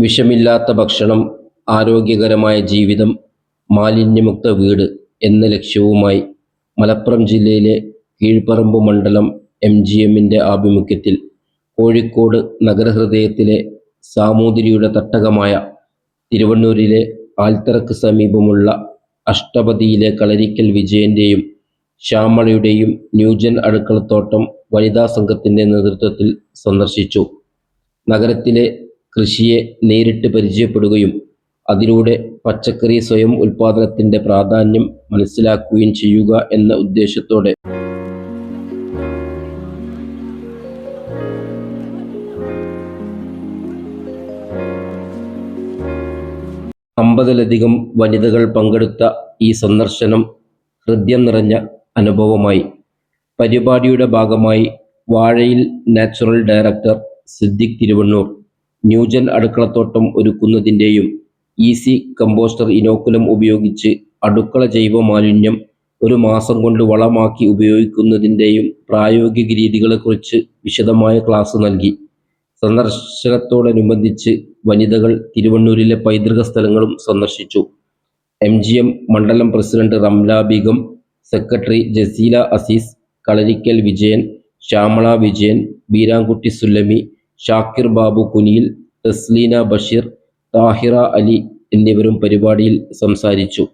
വിഷമില്ലാത്ത ഭക്ഷണം ആരോഗ്യകരമായ ജീവിതം മാലിന്യമുക്ത വീട് എന്ന ലക്ഷ്യവുമായി മലപ്പുറം ജില്ലയിലെ കീഴ്പറമ്പ് മണ്ഡലം എം ജി എമ്മിന്റെ ആഭിമുഖ്യത്തിൽ കോഴിക്കോട് നഗരഹൃദയത്തിലെ സാമൂതിരിയുടെ തട്ടകമായ തിരുവണ്ണൂരിലെ ആൽത്തറക്ക് സമീപമുള്ള അഷ്ടപതിയിലെ കളരിക്കൽ വിജയന്റെയും ശ്യാമളയുടെയും ന്യൂജൻ അടുക്കളത്തോട്ടം വനിതാ സംഘത്തിന്റെ നേതൃത്വത്തിൽ സന്ദർശിച്ചു. നഗരത്തിലെ കൃഷിയെ നേരിട്ട് പരിചയപ്പെടുകയും അതിലൂടെ പച്ചക്കറി സ്വയം ഉൽപാദനത്തിന്റെ പ്രാധാന്യം മനസ്സിലാക്കുകയും ചെയ്യുക എന്ന ഉദ്ദേശത്തോടെ. അമ്പതിലധികം വനിതകൾ പങ്കെടുത്ത ഈ സന്ദർശനം ഹൃദ്യം നിറഞ്ഞ അനുഭവമായി. പരിപാടിയുടെ ഭാഗമായി വാഴയിൽ natural director Siddique Thiruvannur. New gen അടുക്കളത്തോട്ടം ഒരുക്കുന്നതിന്റെയും ഈസി കമ്പോസ്റ്റർ ഇനോക്കുലം ഉപയോഗിച്ച് അടുക്കള ജൈവ മാലിന്യം ഒരു മാസം കൊണ്ട് വളമാക്കി ഉപയോഗിക്കുന്നതിന്റെയും പ്രായോഗിക രീതികളെക്കുറിച്ച് വിശദമായ ക്ലാസ് നൽകി. സന്ദർശനത്തോടനുബന്ധിച്ച് വനിതകൾ തിരുവണ്ണൂരിലെ പൈതൃക സ്ഥലങ്ങളും സന്ദർശിച്ചു. എം ജി എം മണ്ഡലം പ്രസിഡന്റ് റംല ബീഗം സെക്രട്ടറി ജസീല അസീസ് കളരിക്കൽ വിജയൻ ശ്യാമള വിജയൻ ബീരാങ്കുട്ടി സുല്ലമി ഷാക്കിർ ബാബു കുനിയിൽ തസ്ലീന ബഷീർ താഹിറ അലി എന്നിവരും പരിപാടിയിൽ സംസാരിച്ചു.